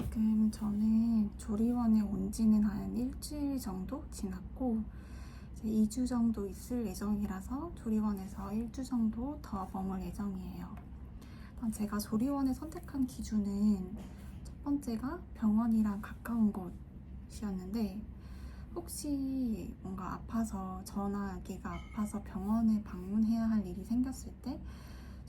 지금 저는 조리원에 온 지는 한 일주일 정도 지났고 이제 2주 정도 있을 예정이라서 조리원에서 1주 정도 더 머물 예정이에요. 제가 조리원을 선택한 기준은 첫 번째가 병원이랑 가까운 곳이었는데 혹시 뭔가 아파서 아기가 아파서 병원에 방문해야 할 일이 생겼을 때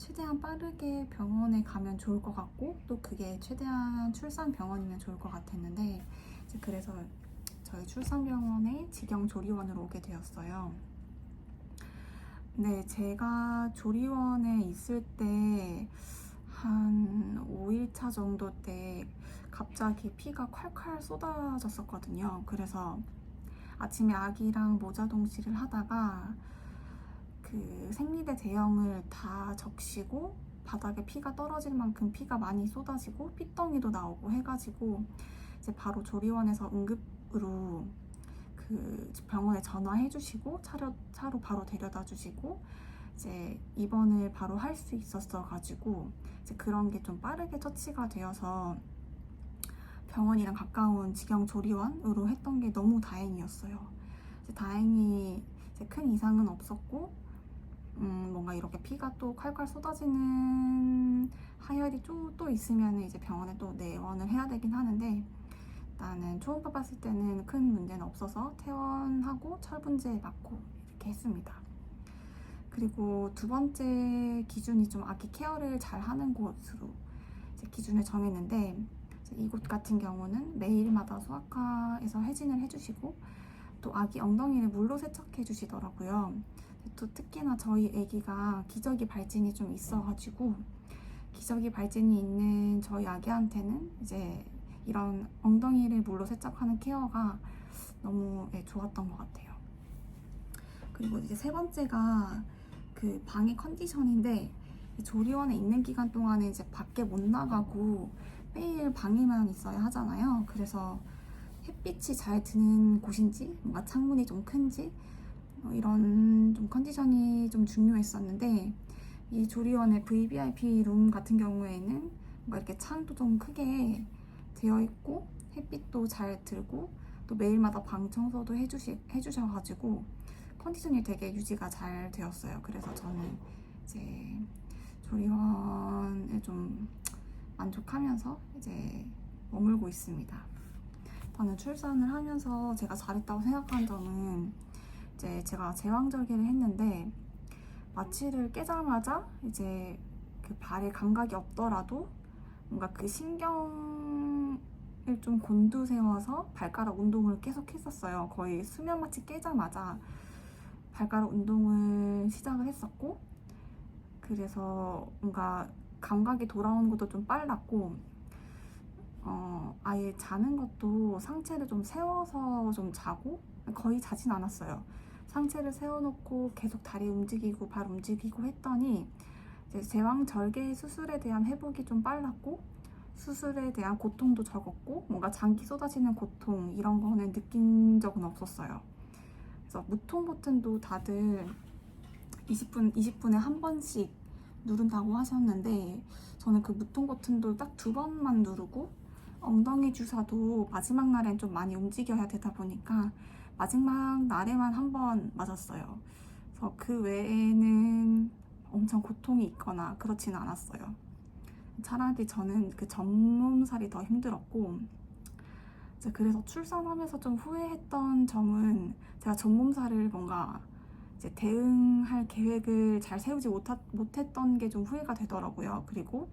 최대한 빠르게 병원에 가면 좋을 것 같고 또 그게 최대한 출산 병원이면 좋을 것 같았는데 이제 그래서 저희 출산병원에 직영 조리원으로 오게 되었어요. 네, 제가 조리원에 있을 때 한 5일차 정도 때 갑자기 피가 콸콸 쏟아졌었거든요. 그래서 아침에 아기랑 모자 동시를 하다가 그 생리대 대형을 다 적시고 바닥에 피가 떨어질 만큼 피가 많이 쏟아지고 피덩이도 나오고 해가지고 이제 바로 조리원에서 응급으로 그 병원에 전화해 주시고 차려, 차로 바로 데려다 주시고 이제 입원을 바로 할 수 있었어 가지고 이제 그런 게 좀 빠르게 처치가 되어서 병원이랑 가까운 직영 조리원으로 했던 게 너무 다행이었어요. 이제 다행히 이제 큰 이상은 없었고 음, 뭔가 이렇게 피가 또 콸콸 쏟아지는 하혈이 또, 또 있으면 이제 병원에 또 내원을 해야 되긴 하는데 나는 초음파 봤을 때는 큰 문제는 없어서 퇴원하고 철분제 맞고 이렇게 했습니다. 그리고 두 번째 기준이 좀 아기 케어를 잘 하는 곳으로 기준을 정했는데 이곳 같은 경우는 매일마다 소아과에서 회진을 해주시고 또 아기 엉덩이를 물로 세척해 주시더라고요. 또 특히나 저희 아기가 기저귀 발진이 좀 있어가지고 기저귀 발진이 있는 저희 아기한테는 이제 이런 엉덩이를 물로 세척하는 케어가 너무 예, 좋았던 것 같아요. 그리고 이제 세 번째가 그 방의 컨디션인데 조리원에 있는 기간 동안에 이제 밖에 못 나가고 매일 방에만 있어야 하잖아요. 그래서 햇빛이 잘 드는 곳인지 뭔가 창문이 좀 큰지 어, 이런 좀 컨디션이 좀 중요했었는데 이 조리원의 VVIP 룸 같은 경우에는 뭔가 이렇게 창도 좀 크게 되어 있고 햇빛도 잘 들고 또 매일마다 방 청소도 해주시, 해주셔가지고 컨디션이 되게 유지가 잘 되었어요. 그래서 저는 이제 조리원을 좀 만족하면서 이제 머물고 있습니다. 저는 출산을 하면서 제가 잘했다고 생각한 점은 이제 제가 제왕절개를 했는데 마취를 깨자마자 이제 그 발에 감각이 없더라도 뭔가 그 신경을 좀 곤두세워서 발가락 운동을 계속 했었어요. 거의 수면 마취 깨자마자 발가락 운동을 시작을 했었고 그래서 뭔가 감각이 돌아오는 것도 좀 빨랐고 어, 아예 자는 것도 상체를 좀 세워서 좀 자고 거의 자진 않았어요. 상체를 세워놓고 계속 다리 움직이고 발 움직이고 했더니 이제 제왕 절개 수술에 대한 회복이 좀 빨랐고 수술에 대한 고통도 적었고 뭔가 장기 쏟아지는 고통 이런 거는 느낀 적은 없었어요. 그래서 무통 버튼도 다들 20분 20분에 한 번씩 누른다고 하셨는데 저는 그 무통 버튼도 딱 두 번만 누르고 엉덩이 주사도 마지막 날엔 좀 많이 움직여야 되다 보니까 마지막 날에만 한 번 맞았어요. 그래서 그 외에는 엄청 고통이 있거나 그렇지는 않았어요. 차라리 저는 그 전몸살이 더 힘들었고 그래서 출산하면서 좀 후회했던 점은 제가 전몸살을 뭔가 대응할 계획을 잘 세우지 못하, 못했던 게 좀 후회가 되더라고요. 그리고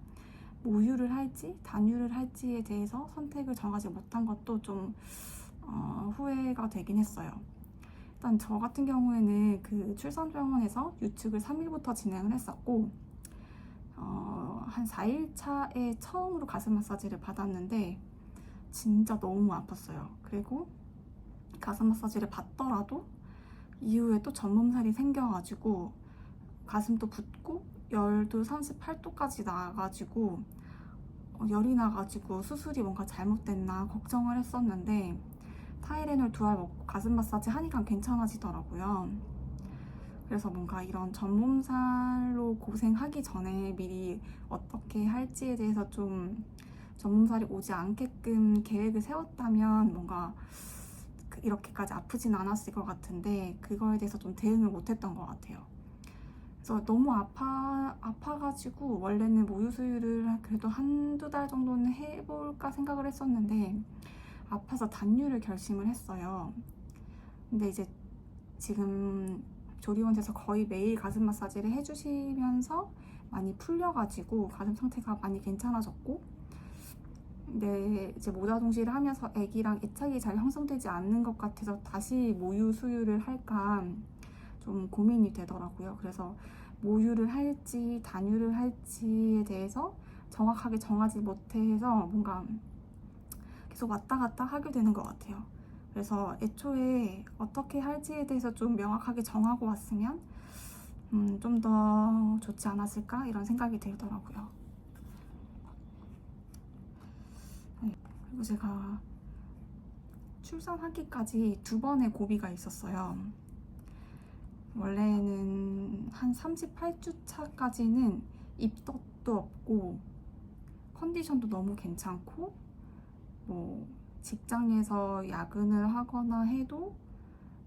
뭐 우유를 할지 단유를 할지에 대해서 선택을 정하지 못한 것도 좀 어, 후회가 되긴 했어요. 일단 저 같은 경우에는 그 출산병원에서 유축을 3일부터 진행을 했었고 어, 한 4일 차에 처음으로 가슴 마사지를 받았는데 진짜 너무 아팠어요. 그리고 가슴 마사지를 받더라도 이후에 또 전몸살이 생겨가지고 가슴도 붓고 열도 38도까지 나가지고 어, 열이 나가지고 수술이 뭔가 잘못됐나 걱정을 했었는데 타이레놀 두 알 먹고 가슴 마사지 하니까 괜찮아지더라고요. 그래서 뭔가 이런 전몸살로 고생하기 전에 미리 어떻게 할지에 대해서 좀 전몸살이 오지 않게끔 계획을 세웠다면 뭔가 그- 이렇게까지 아프진 않았을 것 같은데 그거에 대해서 좀 대응을 못했던 것 같아요. 그래서 너무 아파 아파가지고 원래는 모유 수유를 그래도 한두 달 정도는 해볼까 생각을 했었는데 아파서 단유를 결심을 했어요. 근데 이제 지금 조리원에서 거의 매일 가슴 마사지를 해주시면서 많이 풀려가지고 가슴 상태가 많이 괜찮아졌고 근데 이제 모자 동시를 하면서 아기랑 애착이 잘 형성되지 않는 것 같아서 다시 모유 수유를 할까 좀 고민이 되더라고요. 그래서 모유를 할지 단유를 할지에 대해서 정확하게 정하지 못해서 뭔가 계속 왔다 갔다 하게 되는 것 같아요. 그래서 애초에 어떻게 할지에 대해서 좀 명확하게 정하고 왔으면 음, 좀 더 좋지 않았을까 이런 생각이 들더라고요. 네, 그리고 제가 출산하기까지 두 번의 고비가 있었어요. 원래는 한 38주 차까지는 입덧도 없고 컨디션도 너무 괜찮고 뭐 직장에서 야근을 하거나 해도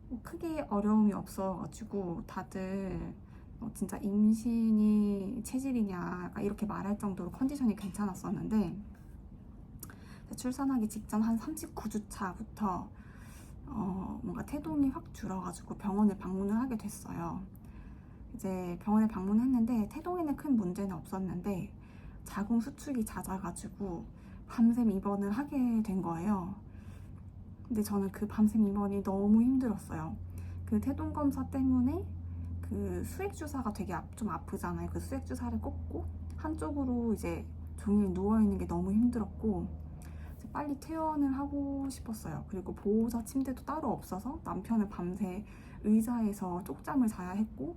뭐 크게 어려움이 없어가지고 다들 뭐 진짜 임신이 체질이냐 이렇게 말할 정도로 컨디션이 괜찮았었는데 출산하기 직전 한 39주 차부터 어, 뭔가 태동이 확 줄어가지고 병원을 방문을 하게 됐어요. 이제 병원에 방문했는데 태동에는 큰 문제는 없었는데 자궁 수축이 잦아가지고 밤샘 입원을 하게 된 거예요. 근데 저는 그 밤샘 입원이 너무 힘들었어요. 그 태동 검사 때문에 그 수액 주사가 되게 아- 좀 아프잖아요. 그 수액 주사를 꽂고 한쪽으로 이제 종일 누워 있는 게 너무 힘들었고 빨리 퇴원을 하고 싶었어요. 그리고 보호자 침대도 따로 없어서 남편은 밤새 의자에서 쪽잠을 자야 했고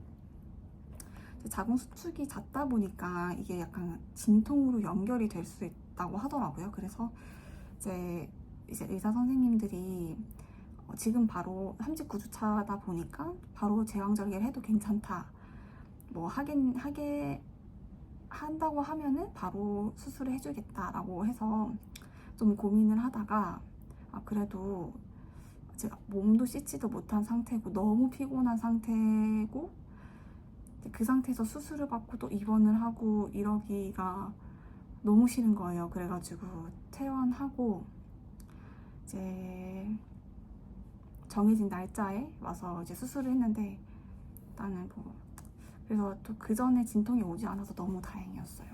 자궁 수축이 잦다 보니까 이게 약간 진통으로 연결이 될 수 있 다고 하더라고요. 그래서 이제 이제 의사 선생님들이 어, 지금 바로 39주 차다 보니까 바로 제왕절개를 해도 괜찮다. 뭐 하긴 하게 한다고 하면은 바로 수술을 해주겠다라고 해서 좀 고민을 하다가 아 그래도 제가 몸도 씻지도 못한 상태고 너무 피곤한 상태고 그 상태에서 수술을 받고 또 입원을 하고 이러기가 너무 싫은 거예요. 그래가지고 퇴원하고 이제 정해진 날짜에 와서 이제 수술을 했는데 나는 뭐 그래서 또 그 전에 진통이 오지 않아서 너무 다행이었어요.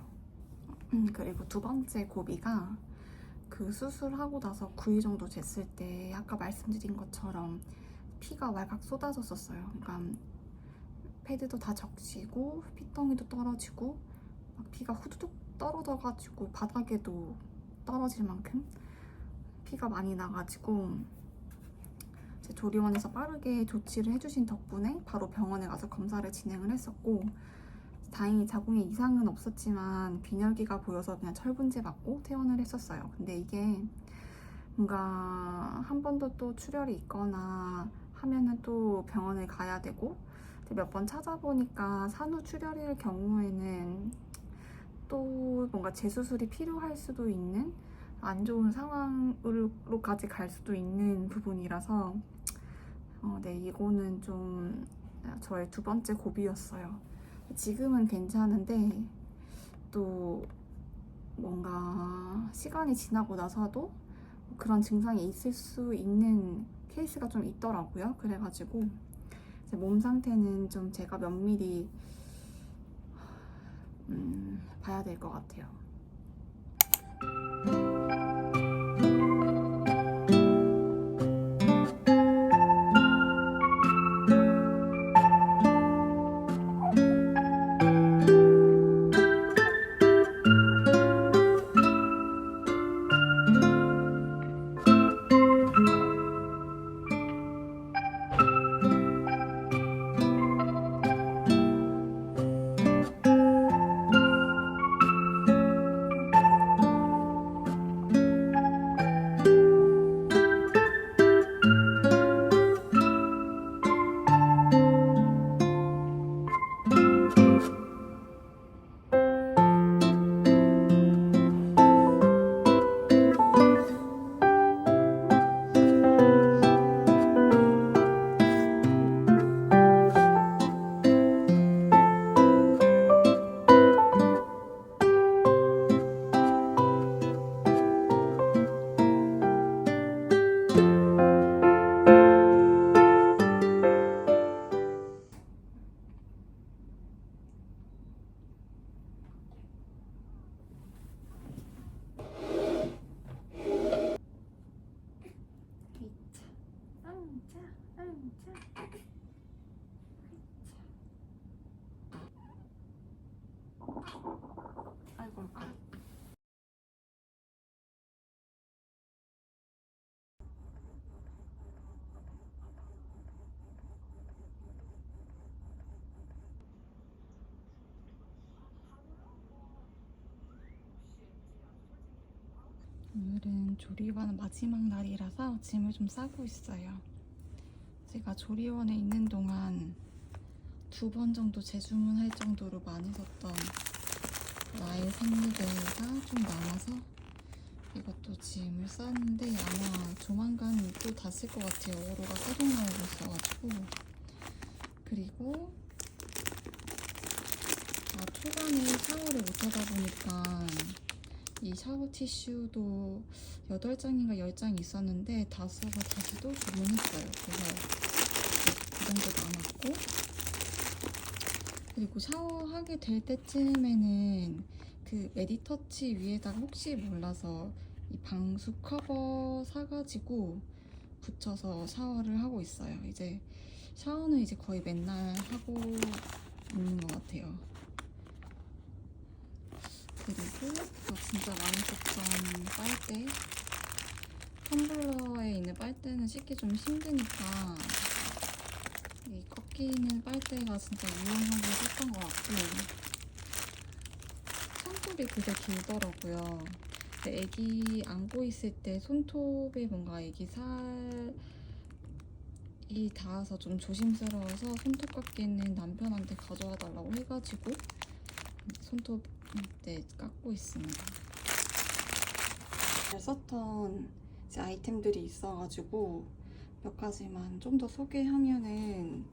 음, 그리고 두 번째 고비가 그 수술하고 나서 9일 정도 됐을 때 아까 말씀드린 것처럼 피가 왈칵 쏟아졌었어요. 그러니까 패드도 다 적시고 피덩이도 떨어지고 막 피가 후두둑 떨어져가지고 바닥에도 떨어질 만큼 피가 많이 나가지고 제 조리원에서 빠르게 조치를 해주신 덕분에 바로 병원에 가서 검사를 진행을 했었고 다행히 자궁에 이상은 없었지만 빈혈기가 보여서 그냥 철분제 맞고 퇴원을 했었어요. 근데 이게 뭔가 한 번도 또 출혈이 있거나 하면은 또 병원에 가야 되고 몇 번 찾아보니까 산후 출혈일 경우에는 또 뭔가 재수술이 필요할 수도 있는 안 좋은 상황으로까지 갈 수도 있는 부분이라서 어, 네 이거는 좀 저의 두 번째 고비였어요. 지금은 괜찮은데 또 뭔가 시간이 지나고 나서도 그런 증상이 있을 수 있는 케이스가 좀 있더라고요. 그래가지고 몸 상태는 좀 제가 면밀히 음, 봐야 될 것 같아요. 오늘은 조리원 마지막 날이라서 짐을 좀 싸고 있어요. 제가 조리원에 있는 동안 두 번 정도 재주문할 정도로 많이 샀던 나의 생리대가 좀 남아서 이것도 짐을 쌌는데 아마 조만간 또 다 쓸 것 같아요. 오로가 새로 나오고 있어가지고 그리고 아, 초반에 샤워를 못하다 보니까 이 샤워 티슈도 8장인가 10장 있었는데 다 써서 다시 또 주문했어요. 그래서 그 정도 남았고 그리고 샤워하게 될 때쯤에는 그 메디터치 위에다가 혹시 몰라서 이 방수 커버 사가지고 붙여서 샤워를 하고 있어요. 이제 샤워는 이제 거의 맨날 하고 있는 것 같아요. 그리고 저 진짜 많이 썼던 빨대. 텀블러에 있는 빨대는 씻기 좀 힘드니까 이 꺾이는 빨대가 진짜 유용하게 썼던 것 같고 손톱이 그게 길더라고요. 근데 애기 안고 있을 때 손톱에 뭔가 애기 살이 닿아서 좀 조심스러워서 손톱 깎이는 남편한테 가져와 달라고 해가지고 손톱 네, 깎고 있습니다. 잘 썼던 이제 아이템들이 있어가지고 몇 가지만 좀 더 소개하면은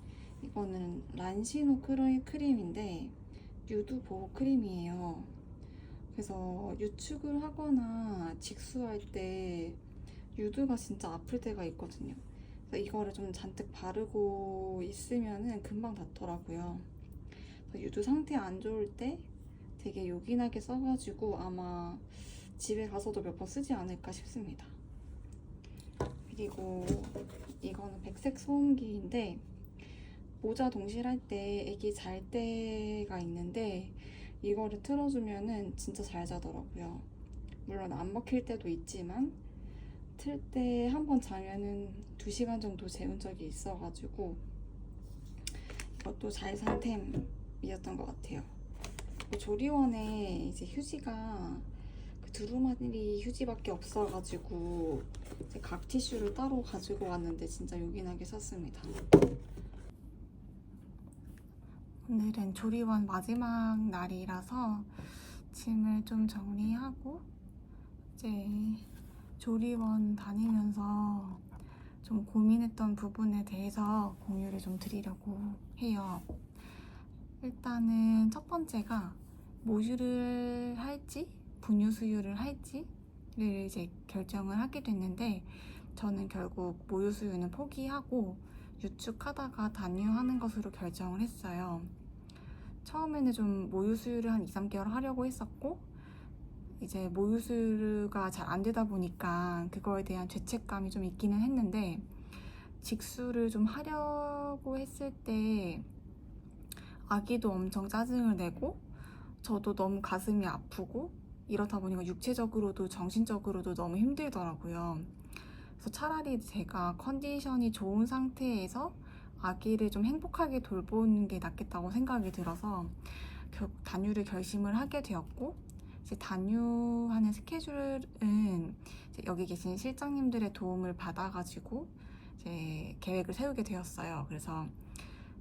이거는 란시노 크림인데 유두 보호 크림이에요. 그래서 유축을 하거나 직수할 때 유두가 진짜 아플 때가 있거든요. 그래서 이거를 좀 잔뜩 바르고 있으면은 금방 낫더라고요. 유두 상태 안 좋을 때 되게 요긴하게 써가지고 아마 집에 가서도 몇 번 쓰지 않을까 싶습니다. 그리고 이거는 백색 소음기인데 모자 동실할 때 애기 잘 때가 있는데 이거를 틀어주면은 진짜 잘 자더라고요. 물론 안 먹힐 때도 있지만 틀 때 한 번 자면은 2시간 정도 재운 적이 있어가지고 이것도 잘 산 템이었던 것 같아요. 그 조리원에 이제 휴지가 그 두루마리 휴지밖에 없어가지고 이제 각 티슈를 따로 가지고 왔는데 진짜 요긴하게 샀습니다. 오늘은 조리원 마지막 날이라서 짐을 좀 정리하고 이제 조리원 다니면서 좀 고민했던 부분에 대해서 공유를 좀 드리려고 해요. 일단은 첫 번째가 모유를 할지 분유 수유를 할지를 이제 결정을 하게 됐는데 저는 결국 모유 수유는 포기하고 유축하다가 단유하는 것으로 결정을 했어요. 처음에는 좀 모유 수유를 한 2, 3개월 하려고 했었고 이제 모유 수유가 잘 안 되다 보니까 그거에 대한 죄책감이 좀 있기는 했는데 직수를 좀 하려고 했을 때 아기도 엄청 짜증을 내고 저도 너무 가슴이 아프고 이렇다 보니까 육체적으로도 정신적으로도 너무 힘들더라고요. 그래서 차라리 제가 컨디션이 좋은 상태에서 아기를 좀 행복하게 돌보는 게 낫겠다고 생각이 들어서 결국 단유를 결심을 하게 되었고 이제 단유하는 스케줄은 여기 계신 실장님들의 도움을 받아가지고 이제 계획을 세우게 되었어요. 그래서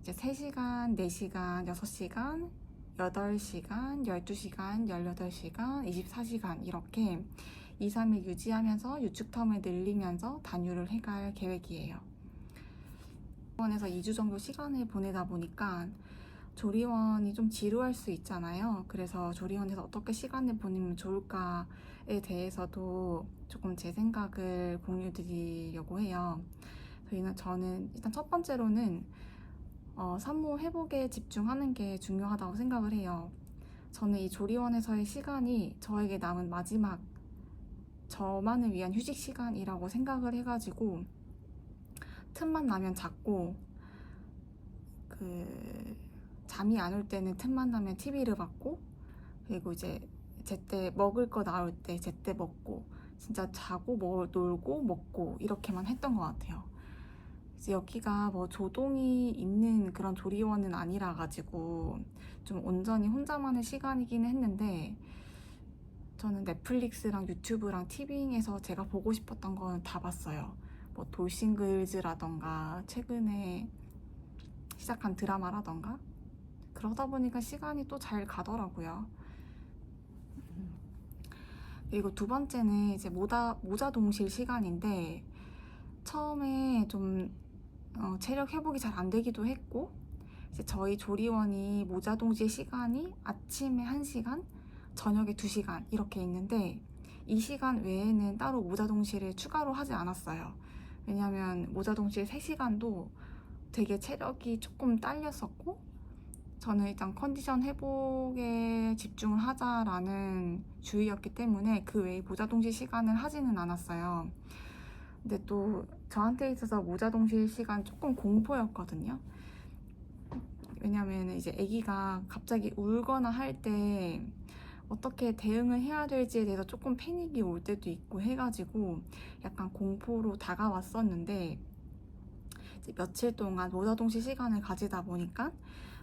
이제 3시간, 4시간, 6시간, 8시간, 12시간, 18시간, 24시간 이렇게 2, 3일 유지하면서 유축텀을 늘리면서 단유를 해갈 계획이에요. 조리원에서 2주 정도 시간을 보내다 보니까 조리원이 좀 지루할 수 있잖아요. 그래서 조리원에서 어떻게 시간을 보내면 좋을까에 대해서도 조금 제 생각을 공유 드리려고 해요. 저희는 저는 일단 첫 번째로는 어, 산모 회복에 집중하는 게 중요하다고 생각을 해요. 저는 이 조리원에서의 시간이 저에게 남은 마지막 저만을 위한 휴식 시간이라고 생각을 해가지고 틈만 나면 잤고 그 잠이 안 올 때는 틈만 나면 TV를 봤고 그리고 이제 제때 먹을 거 나올 때 제때 먹고 진짜 자고 뭐 놀고 먹고 이렇게만 했던 것 같아요. 이제 여기가 뭐 조동이 있는 그런 조리원은 아니라 가지고 좀 온전히 혼자만의 시간이긴 했는데 저는 넷플릭스랑 유튜브랑 티빙에서 제가 보고 싶었던 건 다 봤어요. 뭐 돌싱글즈라던가 최근에 시작한 드라마라던가 그러다 보니까 시간이 또 잘 가더라고요. 그리고 두 번째는 이제 모자, 모자 동실 시간인데 처음에 좀 어, 체력 회복이 잘 안 되기도 했고 저희 조리원이 모자 동실 시간이 아침에 1시간, 저녁에 2시간 이렇게 있는데 이 시간 외에는 따로 모자 동실을 추가로 하지 않았어요. 왜냐하면 모자 동실 3시간도 되게 체력이 조금 딸렸었고 저는 일단 컨디션 회복에 집중을 하자라는 주의였기 때문에 그 외에 모자 동실 시간을 하지는 않았어요. 근데 또 저한테 있어서 모자 동실 시간 조금 공포였거든요. 왜냐면 이제 아기가 갑자기 울거나 할 때 어떻게 대응을 해야 될지에 대해서 조금 패닉이 올 때도 있고 해가지고 약간 공포로 다가왔었는데 며칠 동안 모자 동실 시간을 가지다 보니까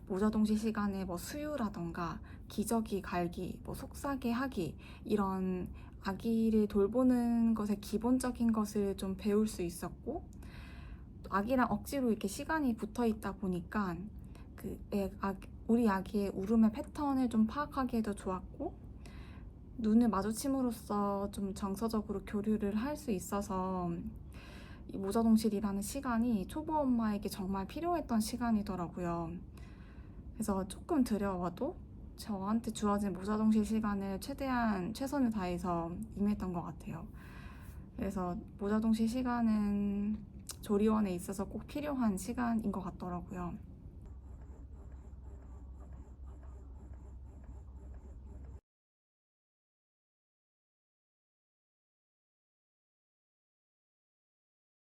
모자 동실 시간에 뭐 수유라던가 기저귀 갈기, 뭐 속삭이 하기 이런 아기를 돌보는 것의 기본적인 것을 좀 배울 수 있었고 또 아기랑 억지로 이렇게 시간이 붙어 있다 보니까 그 애, 아, 우리 아기의 울음의 패턴을 좀 파악하기에도 좋았고 눈을 마주침으로써 좀 정서적으로 교류를 할 수 있어서 이 모자동실이라는 시간이 초보 엄마에게 정말 필요했던 시간이더라고요. 그래서 조금 두려워도 저한테 주어진 모자동실 시간을 최대한 최선을 다해서 임했던 것 같아요. 그래서 모자동실 시간은 조리원에 있어서 꼭 필요한 시간인 것 같더라고요.